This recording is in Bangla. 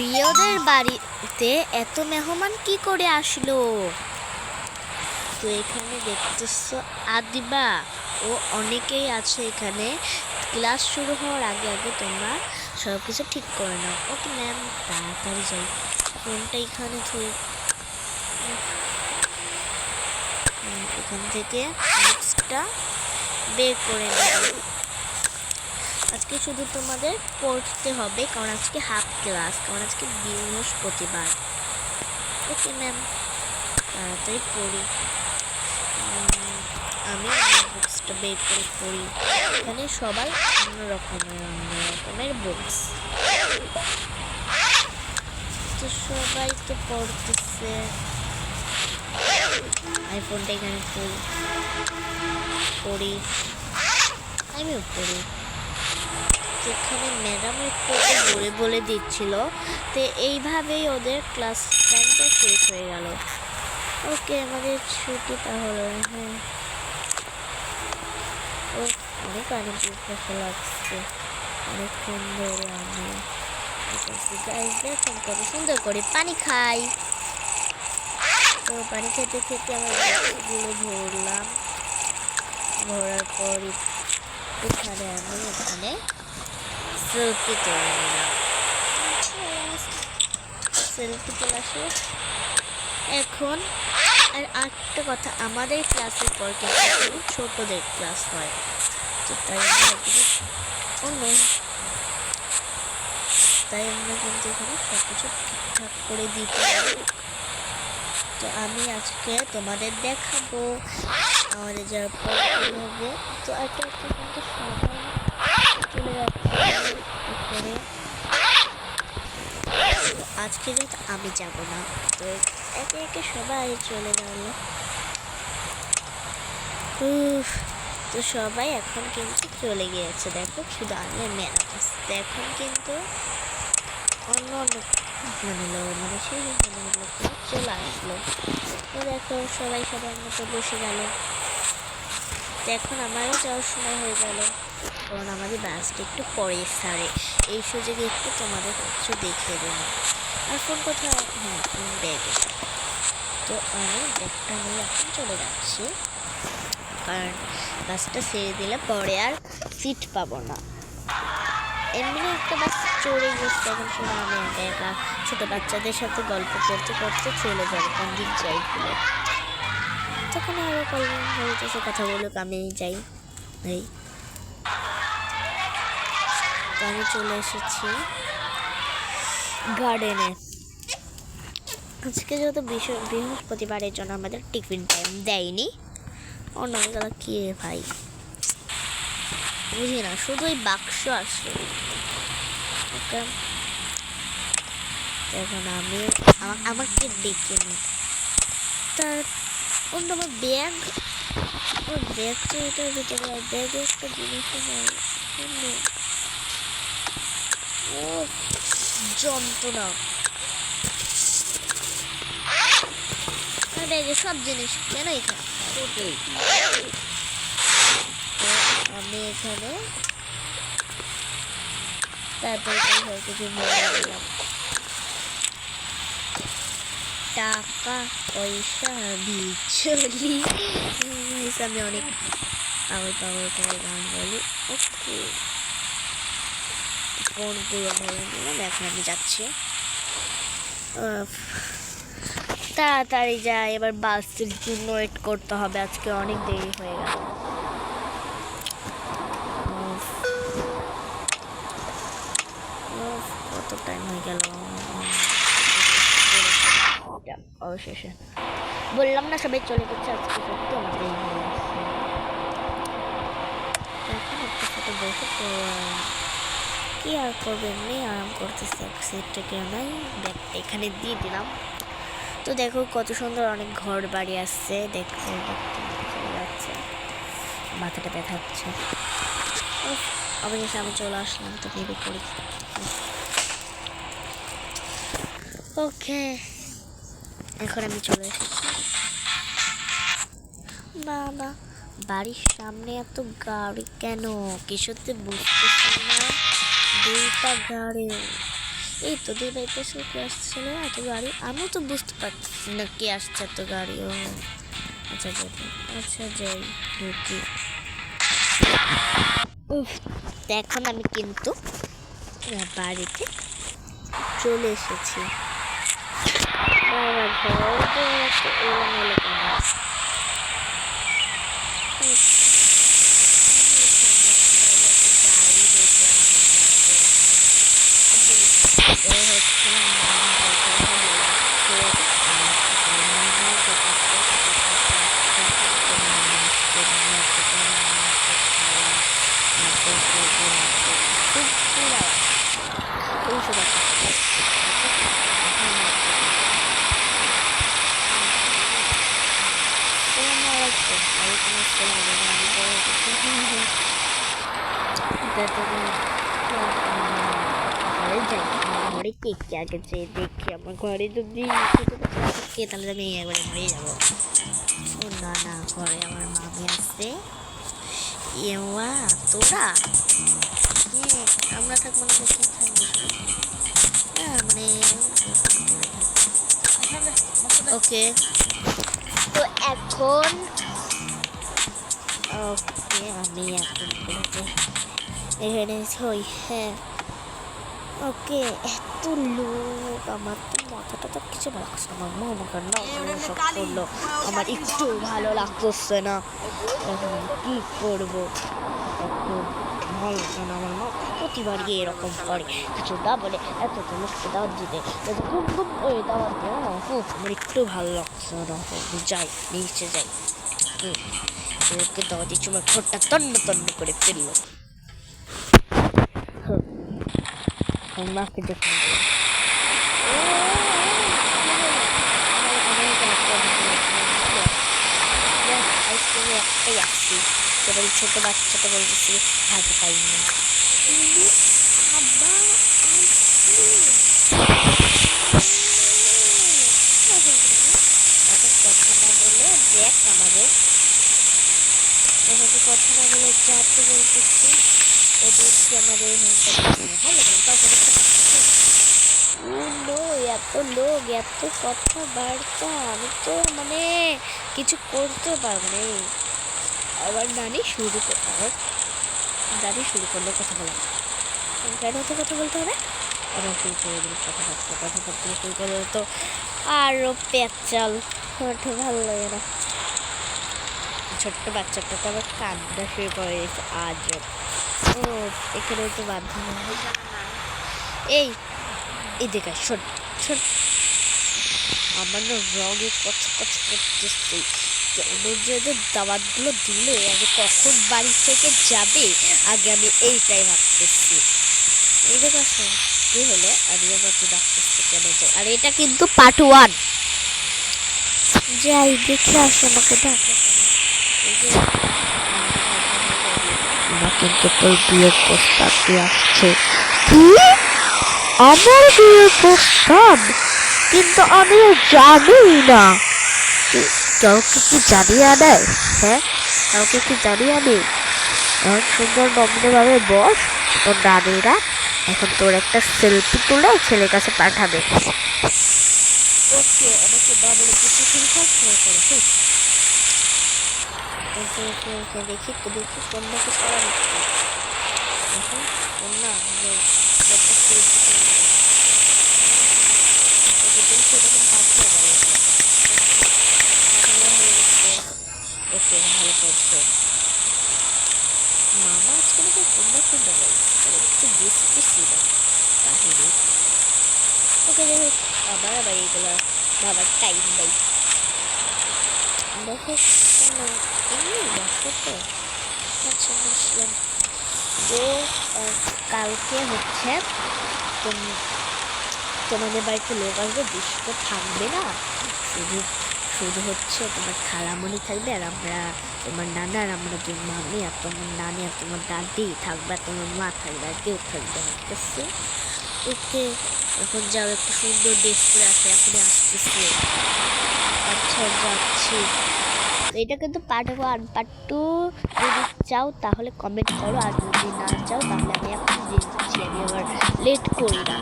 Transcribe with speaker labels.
Speaker 1: রিওদের বাড়িতে এত মেহমান কি করে আসলো? তো এখানে দেখতেছো আদিবা। ও অনেকেই আছে এখানে। ক্লাস শুরু হওয়ার আগে আগে তোমরা সব কিছু ঠিক করে নাও। ওকে ম্যাম তাড়াতাড়ি যাই। ফোনটা এখানে থুই এখান থেকে বের করে নেব আজকে শুধু তোমাদের পড়তে হবে, কারণ আজকে হাফ ক্লাস কারণ আজকে বৃহস্পতিবার। ওকে ম্যাম তাড়াতাড়ি পড়ি। আমি বুকসটা বের করে পড়ি। এখানে সবাই অন্য রকমের অন্য রকমের বুকস তো সবাই তো পড়তেছে। আইফোনটা এখানে পড়ি। পড়ি। আমিও পড়ি। যেখানে ম্যাডাম একটু বলে বলে দিচ্ছিল, তো এইভাবেই ওদের ক্লাস টাইমটা শেষ হয়ে গেল। ওকে, আমাদের ছুটি তাহলে হ্যাঁ। ও, অনেক অনেক দুর্ভাগ্য লাগছে অনেকক্ষণ ধরে আমি কত সুন্দর করে পানি খাই। তো পানি খেতে খেতে আমার ভরলাম ভরার পর এখানে আমি এখানে সেলফি তুলে এখন আর একটা কথা আমাদের ক্লাসের পর কিন্তু ছোটদের ক্লাস হয় তাই তাই আমরা কিন্তু এখানে সব কিছু ঠিকঠাক করে দিতে পারি তো আমি আজকে তোমাদের দেখাবো আমাদের যারা পড়তে হবে তো একটা কিন্তু সবাই চলে যাচ্ছে। আজকে যেহেতু আমি যাব না। তো একে একে সবাই চলে গেল। তো সবাই এখন কিন্তু চলে গিয়েছে। দেখো, শুধু আমি আর ম্যাডাম এখন কিন্তু অন্য অন্য মানে লো- মানে সেই মানে লোকগুলো চলে আসলো। তো দেখো, সবাই সবার মতো বসে গেল। এখন আমারও যাওয়ার সময় হয়ে গেল। কারণ আমাদের বাসটা একটু পরে সারে। এই সুযোগে একটু তোমাদের কিছু দেখিয়ে দেবো। আর ফোন কোথায়? হ্যাঁ ফোন ব্যাগে তো আমি ব্যাগটা নিয়ে এখন চলে যাচ্ছি। কারণ বাসটা ছেড়ে দিলে পরে আর সিট পাবো না। এমনি একটা বাস চড়ে গেছে। এখন শুনে আমি একা ছোটো বাচ্চাদের সাথে গল্প করতে করতে চলে যাব কোন দিক যাই বলে তখন আরও কলম হইতেছে। কথা বলুক আমি যাই। এই আমি চলে এসেছি। গার্ডেনে আজকে যেহেতু বৃহস্পতিবারের জন্য আমাদের টিফিন টাইম দেয়নি। অন্য কি রে ভাই? বুঝি না শুধু ওই বাক্স আসে ওকে। এখন আমি আমা- আমাকে ডেকে নি তা অন্য আমার ব্যাগ। ওর ব্যাগ তো এটার ভিতরে, ব্যাগে একটা জিনিস ও যন্ত্রণা ব্যাগে সব জিনিস কেন এখানে আমি এখানে কিছু টাকা পয়সা বিচলি। আমি অনেক পাগল পাগল করে গান বলি। ওকে ফোনগুলো ভরে নিলাম এখন আমি যাচ্ছি। তাড়াতাড়ি যাই এবার বাসের জন্য ওয়েট করতে হবে, আজকে অনেক দেরি হয়ে গেল। কত টাইম হয়ে গেল? অবশেষে। বললাম না সবাই চলে গেছে, আজকে সত্যি আমার দেরি হয়ে গেছে। এখন একটা বসে পড়লাম। কি আর করবে এমনি আরাম করতেছে এক সিটটা কেউ নাই। ব্যাগটা এখানে দিয়ে দিলাম। তো দেখো কত সুন্দর অনেক ঘর বাড়ি আসছে। দেখতে যাচ্ছে। মাথাটা ব্যথাচ্ছে। উফ, অবশেষে আমি চলে আসলাম তো ভেবে করি। ওকে এখন আমি চলে এসেছি। বাবা বাড়ির সামনে এত গাড়ি কেন? কিছুতে বুঝতেছি না। দুইটা গাড়ি। এই তোদের বাড়িতে এসে কে আসছে না, এত গাড়ি? আমিও তো বুঝতে পারছি না কে আসছে এত গাড়ি। ও আচ্ছা যাই আচ্ছা যাই, ঢুকি। তো এখন আমি কিন্তু বাড়িতে চলে এসেছি। আমার ঘর তো এলোমেলো কেন? উফ, গাড়ি দেখলাম, এ হচ্ছে না, ঘরে যাই ঘরে কে কে আগে যে দেখি আমার ঘরে যদি কে তাহলে আমি একবারে মরে যাব ও না না ঘরে আমার মামি আছে এওয়া তোরা হ্যাঁ আমরা থাকব না দেখি থাকব হ্যাঁ মানে ওকে তো এখন ওকে আমি এখন বলতে এখানে হই হ্যাঁ। ওকে, এত লোক, আমার তো মাথাটা তো কিছু লাগছে না। আমার মা আমাকে না সব করল। আমার একটু ভালো লাগতেছে না। এখন কি করব? ভালো না আমার মা প্রতিবার গিয়ে এরকম করে। কিছু না বলে এত লোককে দাওয়াত দিতে। এত খুব খুব করে দাওয়াত দেয় না খুব আমার একটু ভালো লাগছে না। যাই, নিচে যাই। ওকে দাওয়াত দিচ্ছি, আমার ঠোঁটটা তন্ন তন্ন করে ফেলল। আমার মাকে দেখুন একটাই আসছি সেটা ছোটো বাচ্চাটা বলতেছি হাতে পাইনি এখন কথা বলে বলতেছি এদেরকে আমাদের এত লোক এত কথাবার্তা আমি তো মানে কিছু করতে পারব না আবার নানি শুরু করে আবার নানি শুরু করল কথা বলা কেন হতে কথা বলতে হবে আবার শুরু করে দিল কথাবার্তা কথাবার্তা শুরু করে তো আরও পেঁচাল ওঠে ভালো লাগে না ছোট্ট বাচ্চাটা তো আবার কান্না শুরু করে আজও ও এখানে তো বাধ্য এই এদিকে আয়, শোন শোন। আমার না রঙে কচ কচ করতেছে। ওদের যে ওদের দাওয়াতগুলো দিলে আগে কখন বাড়ি থেকে যাবে আগে আমি এইটাই ভাবতেছি। এই দেখো কি হলো? আমি আমাকে ডাকতেছি কেন যাই আর এটা কিন্তু পার্ট ওয়ান যাই দেখে আসো আমাকে ডাকে। কিন্তু তোর বিয়ের প্রস্তাব দিয়ে আসছে। কি আমার বিয়ের প্রস্তাব? কিন্তু আমি জানি না। কাউকে কি জানিয়ে আনায় হ্যাঁ? কাউকে কি জানিয়ে আনে? এখন সুন্দর নম্রভাবে বস, তোর নানিরা, এখন তোর একটা সেলফি তুলে ছেলের কাছে পাঠাবে। ওকে আমাকে কিছু করে ওকে ওকে ওকে, দেখি দেখি কন্যাকে পড়া হচ্ছে। ওকে তুমি সেরকম পাঠানো হয়ে গেছে। ওকে, ভালো করছ। মামা আজকে নাকি কন্যা বলছে তাহলে একটু বুঝতেছি না কাহিনী ওকে, যাই হোক আবার আবার এইগুলো বাবার টাইম নেই দেখো আচ্ছা বুঝলাম তো কালকে হচ্ছে তোম- তোমাদের বাড়িতে লোক আসবে তো থাকবে না। শুধু শুধু হচ্ছে তোমার খালামণি থাকবে আর আমরা তোমার নানা আর আমরা দুই মামি আর তোমার নানি আর তোমার দাদি থাকবে আর তোমার মা থাকবে আর কেউ থাকবে না, ঠিক আছে? ওকে, এখন যাও, একটু সুন্দর ড্রেস করে আসে, এখনই আসতেছে। আচ্ছা যাচ্ছি। এটা কিন্তু পার্ট ওয়ান পার্ট টু যদি চাও তাহলে কমেন্ট করো, আর যদি না চাও তাহলে আমি এখন দিচ্ছি, আমি আবার লেট করি না।